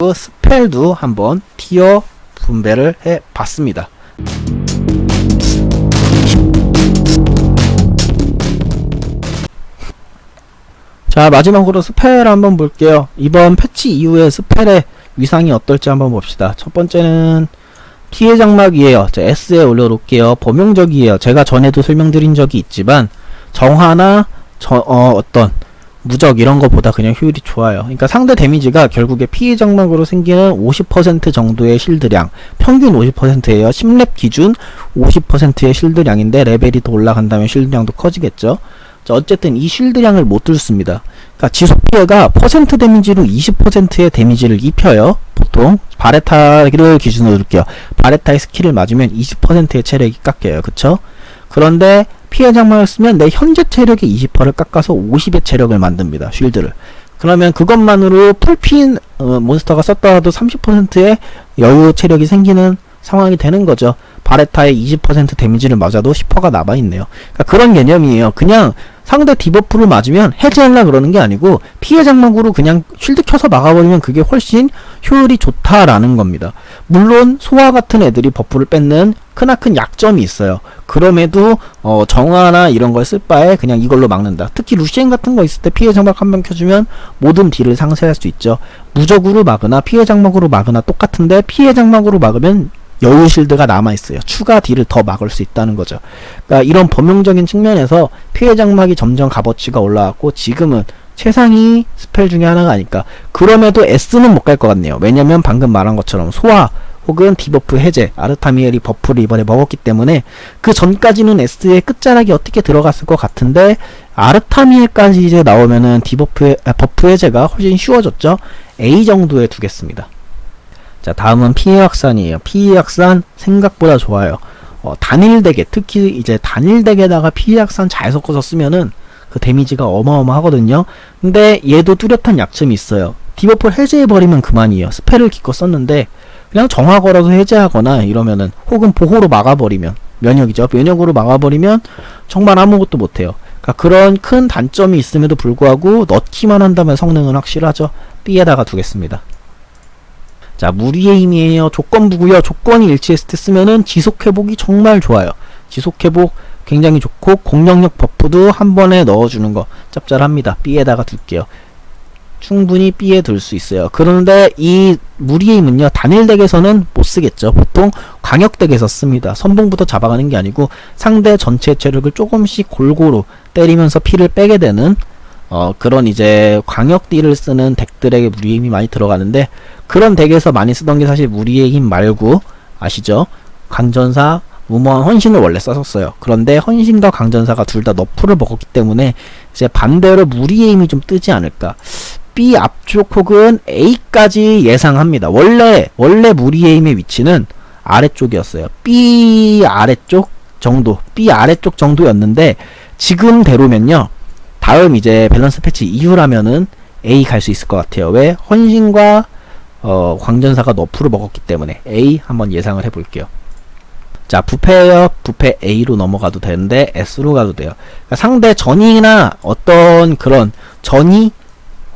그 스펠도 한번 티어 분배를 해 봤습니다. 자 마지막으로 스펠 한번 볼게요. 이번 패치 이후에 스펠의 위상이 어떨지 한번 봅시다. 첫 번째는 피해 장막이에요. 자, S에 올려놓을게요. 범용적이에요. 제가 전에도 설명드린 적이 있지만 정화나 저, 어, 어떤 무적 이런 거보다 그냥 효율이 좋아요. 그러니까 상대 데미지가 결국에 피해 장막으로 생기는 50% 정도의 실드량, 평균 50%예요. 10렙 기준 50%의 실드량인데 레벨이 더 올라간다면 실드량도 커지겠죠. 자, 어쨌든 이 실드량을 못 뚫습니다. 그러니까 지속 피해가 퍼센트 데미지로 20%의 데미지를 입혀요. 보통 바레타를 기준으로 둘게요. 바레타의 스킬을 맞으면 20%의 체력이 깎여요. 그쵸? 그런데 피해 장막을 쓰면 내 현재 체력의 20%를 깎아서 50의 체력을 만듭니다. 쉴드를. 그러면 그것만으로 풀핀 어, 몬스터가 썼더라도 30%의 여유 체력이 생기는 상황이 되는 거죠. 바레타의 20% 데미지를 맞아도 10%가 남아있네요. 그러니까 그런 개념이에요. 그냥 상대 디버프를 맞으면 해제하려 그러는 게 아니고 피해 장막으로 그냥 쉴드 켜서 막아버리면 그게 훨씬 효율이 좋다라는 겁니다. 물론 소화 같은 애들이 버프를 뺏는 크나큰 약점이 있어요. 그럼에도 어, 정화나 이런 걸 쓸 바에 그냥 이걸로 막는다. 특히 루시엔 같은 거 있을 때 피해 장막 한 번 켜주면 모든 딜을 상쇄할 수 있죠. 무적으로 막으나 피해 장막으로 막으나 똑같은데 피해 장막으로 막으면 여유 실드가 남아있어요. 추가 딜을 더 막을 수 있다는 거죠. 그러니까 이런 범용적인 측면에서 피해 장막이 점점 값어치가 올라왔고 지금은 최상위 스펠 중에 하나가 아닐까. 그럼에도 S는 못 갈 것 같네요. 왜냐면 방금 말한 것처럼 소화 혹은 디버프 해제, 아르타미엘이 버프를 이번에 먹었기 때문에 그 전까지는 S의 끝자락이 어떻게 들어갔을 것 같은데 아르타미엘까지 이제 나오면은 디버프 아, 버프 해제가 훨씬 쉬워졌죠. A 정도에 두겠습니다. 자 다음은 피해 확산이에요. 피해 확산 생각보다 좋아요. 어, 단일 덱에 특히 이제 단일 덱에다가 피해 확산 잘 섞어서 쓰면은 그 데미지가 어마어마하거든요. 근데 얘도 뚜렷한 약점이 있어요. 디버프를 해제해버리면 그만이에요. 스펠을 기껏 썼는데 그냥 정화 걸어서 해제하거나 이러면은 혹은 보호로 막아버리면 면역이죠. 면역으로 막아버리면 정말 아무것도 못해요. 그러니까 그런 큰 단점이 있음에도 불구하고 넣기만 한다면 성능은 확실하죠. B에다가 두겠습니다. 자, 무리의 힘이에요. 조건부고요. 조건이 일치했을 때 쓰면은 지속 회복이 정말 좋아요. 지속 회복 굉장히 좋고 공격력 버프도 한 번에 넣어주는 거 짭짤합니다. B에다가 둘게요. 충분히 B에 둘 수 있어요. 그런데 이 무리의 힘은요 단일 덱에서는 못 쓰겠죠. 보통 광역 덱에서 씁니다. 선봉부터 잡아가는 게 아니고 상대 전체 체력을 조금씩 골고루 때리면서 피를 빼게 되는 어 그런 이제 광역 딜을 쓰는 덱들에게 무리의 힘이 많이 들어가는데 그런 덱에서 많이 쓰던 게 사실 무리의 힘 말고 아시죠? 강전사 무모한 헌신을 원래 썼었어요. 그런데 헌신과 강전사가 둘 다 너프를 먹었기 때문에 이제 반대로 무리의 힘이 좀 뜨지 않을까. B 앞쪽 혹은 A까지 예상합니다. 원래 원래 무리의 힘의 위치는 아래쪽이었어요. B 아래쪽 정도, B 아래쪽 정도였는데 지금대로면요. 다음 이제 밸런스 패치 이후라면은 A 갈 수 있을 것 같아요. 왜? 헌신과 어, 광전사가 너프를 먹었기 때문에 A 한번 예상을 해볼게요. 자, 부패요. 부패 A로 넘어가도 되는데 S로 가도 돼요. 그러니까 상대 전이나 어떤 그런 전이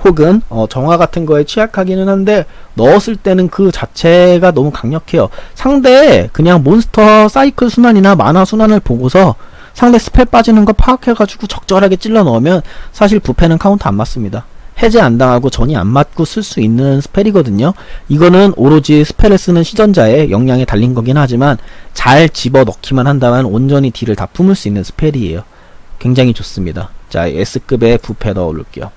혹은 어, 정화 같은 거에 취약하기는 한데 넣었을 때는 그 자체가 너무 강력해요. 상대 그냥 몬스터 사이클 순환이나 만화 순환을 보고서 상대 스펠 빠지는 거 파악해가지고 적절하게 찔러 넣으면 사실 부패는 카운트 안 맞습니다. 해제 안 당하고 전이 안 맞고 쓸 수 있는 스펠이거든요. 이거는 오로지 스펠을 쓰는 시전자의 역량에 달린 거긴 하지만 잘 집어 넣기만 한다면 온전히 딜을 다 품을 수 있는 스펠이에요. 굉장히 좋습니다. 자, S급의 부패 넣어 올게요.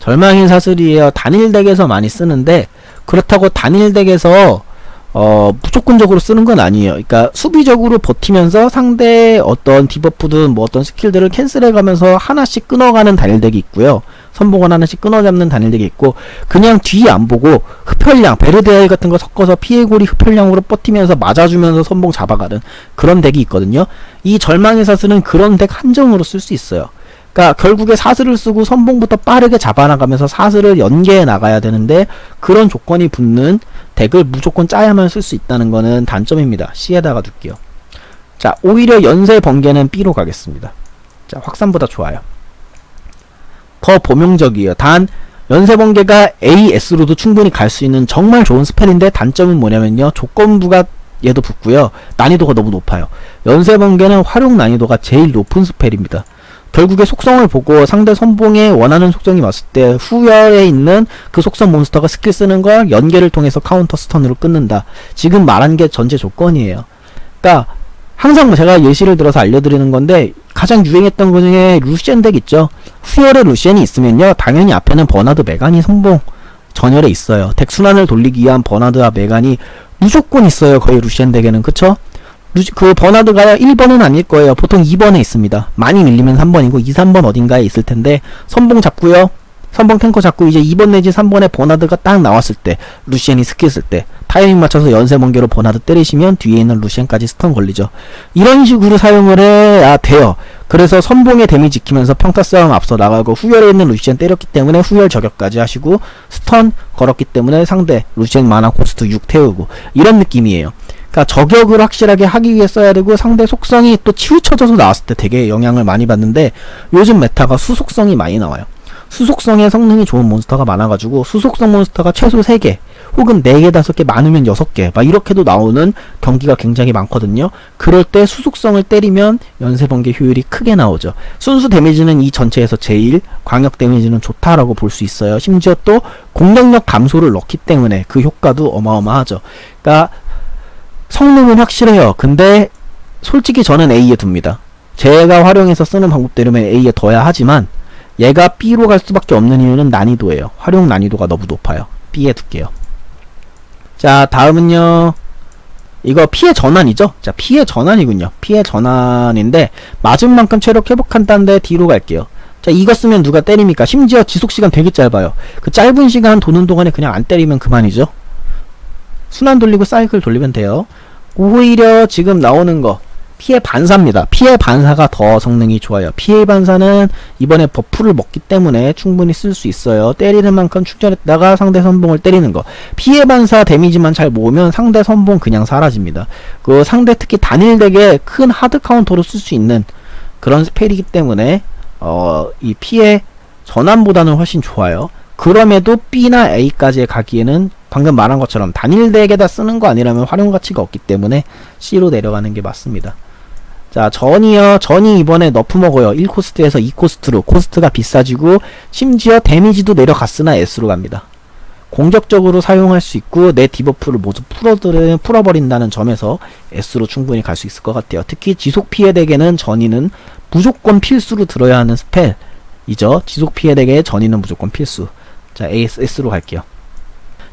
절망의 사슬이에요. 단일 덱에서 많이 쓰는데 그렇다고 단일 덱에서 어, 무조건적으로 쓰는 건 아니에요. 그러니까 수비적으로 버티면서 상대의 어떤 디버프든 뭐 어떤 스킬들을 캔슬해 가면서 하나씩 끊어가는 단일 덱이 있고요. 선봉을 하나씩 끊어잡는 단일 덱이 있고 그냥 뒤 안 보고 흡혈량, 베르데아이 같은 거 섞어서 피해골이 흡혈량으로 버티면서 맞아주면서 선봉 잡아가는 그런 덱이 있거든요. 이 절망의 사슬은 그런 덱 한정으로 쓸 수 있어요. 그러니까 결국에 사슬을 쓰고 선봉부터 빠르게 잡아나가면서 사슬을 연계해 나가야 되는데 그런 조건이 붙는 덱을 무조건 짜야만 쓸 수 있다는 거는 단점입니다. C에다가 둘게요. 자, 오히려 연쇄 번개는 B로 가겠습니다. 자, 확산보다 좋아요. 더 범용적이에요. 단 연쇄 번개가 AS로도 충분히 갈 수 있는 정말 좋은 스펠인데 단점은 뭐냐면요. 조건부가 얘도 붙고요. 난이도가 너무 높아요. 연쇄 번개는 활용 난이도가 제일 높은 스펠입니다. 결국에 속성을 보고 상대 선봉에 원하는 속성이 왔을 때 후열에 있는 그 속성 몬스터가 스킬 쓰는 걸 연계를 통해서 카운터 스턴으로 끊는다. 지금 말한 게 전제 조건이에요. 그러니까 항상 제가 예시를 들어서 알려드리는 건데 가장 유행했던 것 중에 루시엔 덱 있죠. 후열에 루시엔이 있으면요. 당연히 앞에는 버나드 메간이 선봉 전열에 있어요. 덱 순환을 돌리기 위한 버나드와 메간이 무조건 있어요. 거의 루시엔 덱에는 그쵸? 그 버나드가 1번은 아닐 거예요. 보통 2번에 있습니다. 많이 밀리면 3번이고 2, 3번 어딘가에 있을 텐데 선봉 잡고요. 선봉 탱커 잡고 이제 2번 내지 3번에 버나드가 딱 나왔을 때 루시엔이 스킬 쓸때 타이밍 맞춰서 연쇄 번개로 버나드 때리시면 뒤에 있는 루시엔까지 스턴 걸리죠. 이런 식으로 사용을 해야 돼요. 그래서 선봉에 데미지 지키면서 평타 싸움 앞서 나가고 후열에 있는 루시엔 때렸기 때문에 후열 저격까지 하시고 스턴 걸었기 때문에 상대 루시엔 만화 코스트 6 태우고 이런 느낌이에요. 그러니까 저격을 확실하게 하기 위해 써야 되고 상대 속성이 또 치우쳐져서 나왔을 때 되게 영향을 많이 받는데 요즘 메타가 수속성이 많이 나와요. 수속성의 성능이 좋은 몬스터가 많아가지고 수속성 몬스터가 최소 3개 혹은 4개, 5개 많으면 6개 막 이렇게도 나오는 경기가 굉장히 많거든요. 그럴 때 수속성을 때리면 연쇄 번개 효율이 크게 나오죠. 순수 데미지는 이 전체에서 제일 광역 데미지는 좋다라고 볼 수 있어요. 심지어 또 공격력 감소를 넣기 때문에 그 효과도 어마어마하죠. 그러니까 성능은 확실해요. 근데 솔직히 저는 A에 둡니다. 제가 활용해서 쓰는 방법대로면 A에 둬야 하지만 얘가 B로 갈 수밖에 없는 이유는 난이도예요. 활용 난이도가 너무 높아요. B에 둘게요. 자, 다음은요. 이거 피해 전환이죠? 자, 피해 전환이군요. 피해 전환인데 맞은 만큼 체력 회복한다는데 뒤로 갈게요. 자, 이거 쓰면 누가 때립니까? 심지어 지속 시간 되게 짧아요. 그 짧은 시간 도는 동안에 그냥 안 때리면 그만이죠. 순환 돌리고 사이클 돌리면 돼요. 오히려 지금 나오는 거 피해 반사입니다. 피해 반사가 더 성능이 좋아요. 피해 반사는 이번에 버프를 먹기 때문에 충분히 쓸 수 있어요. 때리는 만큼 충전했다가 상대 선봉을 때리는 거. 피해 반사 데미지만 잘 모으면 상대 선봉 그냥 사라집니다. 그 상대 특히 단일 덱에 큰 하드 카운터로 쓸 수 있는 그런 스펠이기 때문에 어, 이 피해 전환보다는 훨씬 좋아요. 그럼에도 B나 A까지 가기에는 방금 말한 것처럼 단일 덱에다 쓰는 거 아니라면 활용 가치가 없기 때문에 C로 내려가는 게 맞습니다. 자, 전이요. 전이 이번에 너프 먹어요. 1코스트에서 2코스트로. 코스트가 비싸지고 심지어 데미지도 내려갔으나 S로 갑니다. 공격적으로 사용할 수 있고 내 디버프를 모두 풀어들은 풀어버린다는 점에서 S로 충분히 갈 수 있을 것 같아요. 특히 지속 피해 덱에는 전이는 무조건 필수로 들어야 하는 스펠이죠. 지속 피해 덱에 전이는 무조건 필수. 자, AS로 갈게요.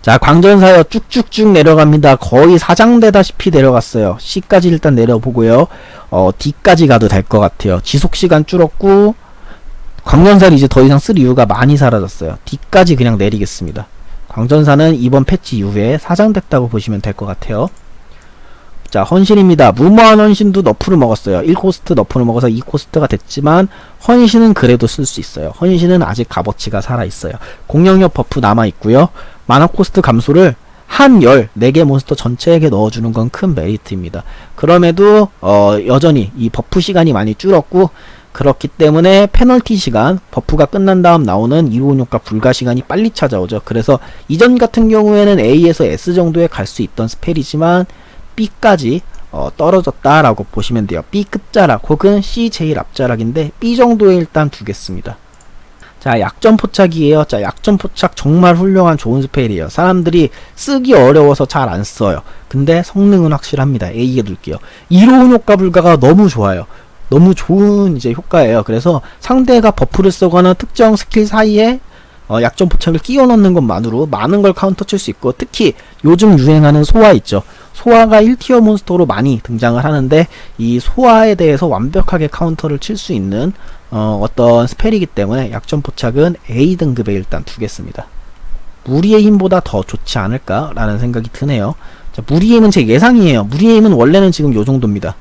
자, 광전사요. 쭉쭉쭉 내려갑니다. 거의 사장되다시피 내려갔어요. C까지 일단 내려보고요. 어, D까지 가도 될 것 같아요. 지속시간 줄었고, 광전사를 이제 더 이상 쓸 이유가 많이 사라졌어요. D까지 그냥 내리겠습니다. 광전사는 이번 패치 이후에 사장됐다고 보시면 될 것 같아요. 자, 헌신입니다. 무모한 헌신도 너프를 먹었어요. 1코스트 너프를 먹어서 2코스트가 됐지만, 헌신은 그래도 쓸 수 있어요. 헌신은 아직 값어치가 살아있어요. 공격력 버프 남아있고요. 만화 코스트 감소를 한 열, 4개 몬스터 전체에게 넣어주는 건 큰 메리트입니다. 그럼에도, 어, 여전히 이 버프 시간이 많이 줄었고, 그렇기 때문에 페널티 시간, 버프가 끝난 다음 나오는 이로운 효과 불가 시간이 빨리 찾아오죠. 그래서 이전 같은 경우에는 A에서 S 정도에 갈 수 있던 스펠이지만, B까지 어, 떨어졌다라고 보시면 돼요. B 끝자락 혹은 C 제일 앞자락인데 B 정도에 일단 두겠습니다. 자, 약점 포착이에요. 자, 약점 포착 정말 훌륭한 좋은 스펠이에요. 사람들이 쓰기 어려워서 잘 안 써요. 근데 성능은 확실합니다. A에 둘게요. 이로운 효과 불가가 너무 좋아요. 너무 좋은 이제 효과예요. 그래서 상대가 버프를 쓰거나 특정 스킬 사이에 어, 약점 포착을 끼워 넣는 것만으로 많은 걸 카운터 칠 수 있고 특히 요즘 유행하는 소화 있죠. 소화가 1티어 몬스터로 많이 등장을 하는데 이 소화에 대해서 완벽하게 카운터를 칠 수 있는 어, 어떤 스펠이기 때문에 약점 포착은 A 등급에 일단 두겠습니다. 무리의 힘보다 더 좋지 않을까라는 생각이 드네요. 자, 무리의 힘은 제 예상이에요. 무리의 힘은 원래는 지금 요 정도입니다.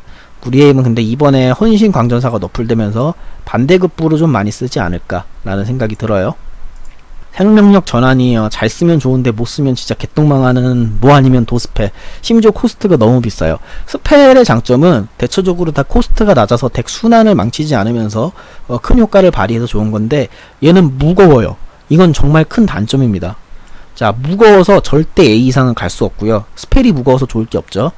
무리의 힘은 근데 이번에 헌신 광전사가 너플되면서 반대급부로 좀 많이 쓰지 않을까라는 생각이 들어요. 생명력 전환이에요. 잘 쓰면 좋은데 못 쓰면 진짜 개똥망하는 뭐 아니면 도스펠. 심지어 코스트가 너무 비싸요. 스펠의 장점은 대체적으로 다 코스트가 낮아서 덱 순환을 망치지 않으면서 어, 큰 효과를 발휘해서 좋은 건데 얘는 무거워요. 이건 정말 큰 단점입니다. 자, 무거워서 절대 A 이상은 갈 수 없고요. 스펠이 무거워서 좋을 게 없죠.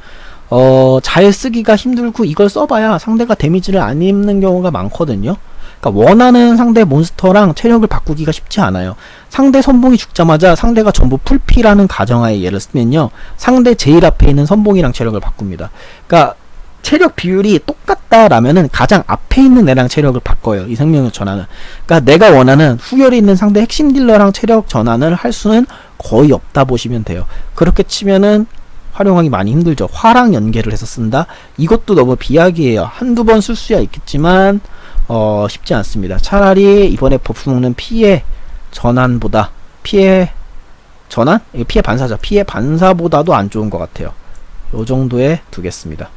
어, 잘 쓰기가 힘들고 이걸 써봐야 상대가 데미지를 안 입는 경우가 많거든요. 그러니까 원하는 상대 몬스터랑 체력을 바꾸기가 쉽지 않아요. 상대 선봉이 죽자마자 상대가 전부 풀피라는 가정하에 얘를 쓰면요. 상대 제일 앞에 있는 선봉이랑 체력을 바꿉니다. 그러니까 체력 비율이 똑같다라면은 가장 앞에 있는 애랑 체력을 바꿔요. 이 생명력 전환은. 그러니까 내가 원하는 후열에 있는 상대 핵심 딜러랑 체력 전환을 할 수는 거의 없다 보시면 돼요. 그렇게 치면은 활용하기 많이 힘들죠. 화랑 연계를 해서 쓴다? 이것도 너무 비약이에요. 한두 번 쓸 수야 있겠지만, 어, 쉽지 않습니다. 차라리 이번에 버프 먹는 피해 전환보다, 피해 전환? 피해 반사죠. 피해 반사보다도 안 좋은 것 같아요. 요 정도에 두겠습니다.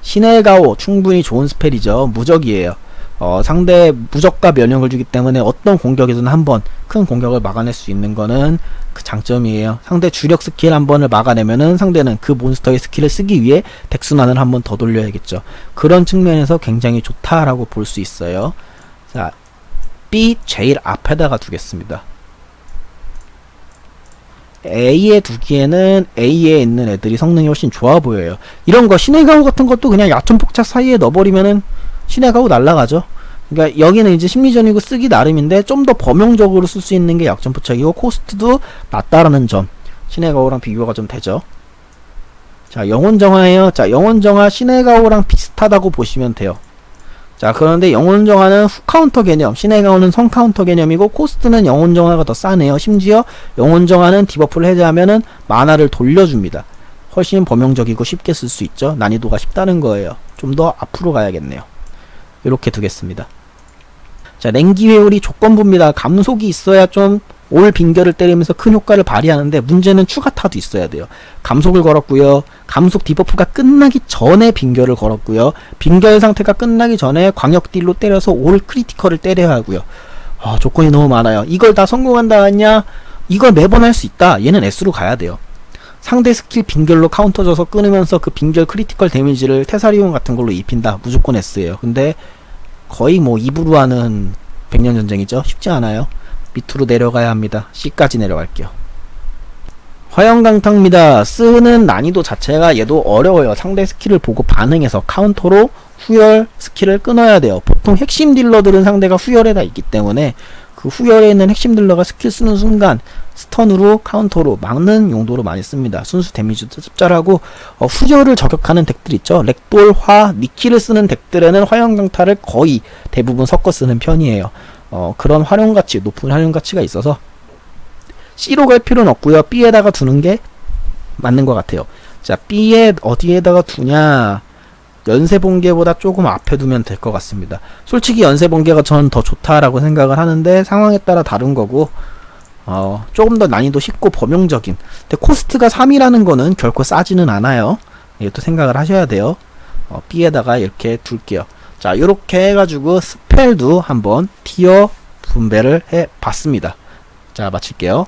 신의 가오 충분히 좋은 스펠이죠. 무적이에요. 어, 상대 무적과 면역을 주기 때문에 어떤 공격에서는 한번 큰 공격을 막아낼 수 있는 거는 그 장점이에요. 상대 주력 스킬 한 번을 막아내면은 상대는 그 몬스터의 스킬을 쓰기 위해 덱순환을 한 번 더 돌려야겠죠. 그런 측면에서 굉장히 좋다라고 볼 수 있어요. 자, B 제일 앞에다가 두겠습니다. A에 두기에는 A에 있는 애들이 성능이 훨씬 좋아 보여요. 이런 거 신의 가우 같은 것도 그냥 야촌폭착 사이에 넣어버리면은 가우 날라가죠. 그러니까 여기는 이제 심리전이고 쓰기 나름인데 좀 더 범용적으로 쓸 수 있는 게 약점 포착이고 코스트도 낮다라는 점 신의 가오랑 비교가 좀 되죠. 자 영혼정화예요. 자 영혼정화 신의 가오랑 비슷하다고 보시면 돼요. 자 그런데 영혼정화는 후 카운터 개념, 신의 가오는 성 카운터 개념이고 코스트는 영혼정화가 더 싸네요. 심지어 영혼정화는 디버프를 해제하면은 만화를 돌려줍니다. 훨씬 범용적이고 쉽게 쓸 수 있죠. 난이도가 쉽다는 거예요. 좀 더 앞으로 가야겠네요. 이렇게 두겠습니다. 자, 냉기 회오리 조건부입니다. 감속이 있어야 좀 올 빙결을 때리면서 큰 효과를 발휘하는데 문제는 추가 타도 있어야 돼요. 감속을 걸었고요. 감속 디버프가 끝나기 전에 빙결을 걸었고요. 빙결 상태가 끝나기 전에 광역 딜로 때려서 올 크리티컬을 때려야 하고요. 아, 조건이 너무 많아요. 이걸 다 성공한다 하냐? 이걸 매번 할 수 있다. 얘는 S로 가야 돼요. 상대 스킬 빙결로 카운터 줘서 끊으면서 그 빙결 크리티컬 데미지를 테사리온 같은 걸로 입힌다. 무조건 S예요. 근데 거의 뭐 입으로 하는 백년 전쟁이죠. 쉽지 않아요. 밑으로 내려가야 합니다. C까지 내려갈게요. 화영강탕입니다. 쓰는 난이도 자체가 얘도 어려워요. 상대 스킬을 보고 반응해서 카운터로 후열 스킬을 끊어야 돼요. 보통 핵심 딜러들은 상대가 후열에다 있기 때문에 그 후열에 있는 핵심 딜러가 스킬 쓰는 순간 스턴으로 카운터로 막는 용도로 많이 씁니다. 순수 데미지도 짭짤하고 어, 후열을 저격하는 덱들 있죠. 렉돌, 화, 니키를 쓰는 덱들에는 화영강타를 거의 대부분 섞어 쓰는 편이에요. 어, 그런 활용 가치, 높은 활용 가치가 있어서 C로 갈 필요는 없고요. B에다가 두는 게 맞는 것 같아요. 자, B에 어디에다가 두냐? 연쇄 번개보다 조금 앞에 두면 될 것 같습니다. 솔직히 연쇄 번개가 저는 더 좋다라고 생각을 하는데 상황에 따라 다른 거고 어, 조금 더 난이도 쉽고 범용적인. 근데 코스트가 3이라는 거는 결코 싸지는 않아요. 이것도 생각을 하셔야 돼요. 어, B에다가 이렇게 둘게요. 자, 이렇게 해가지고 스펠도 한번 티어 분배를 해 봤습니다. 자, 마칠게요.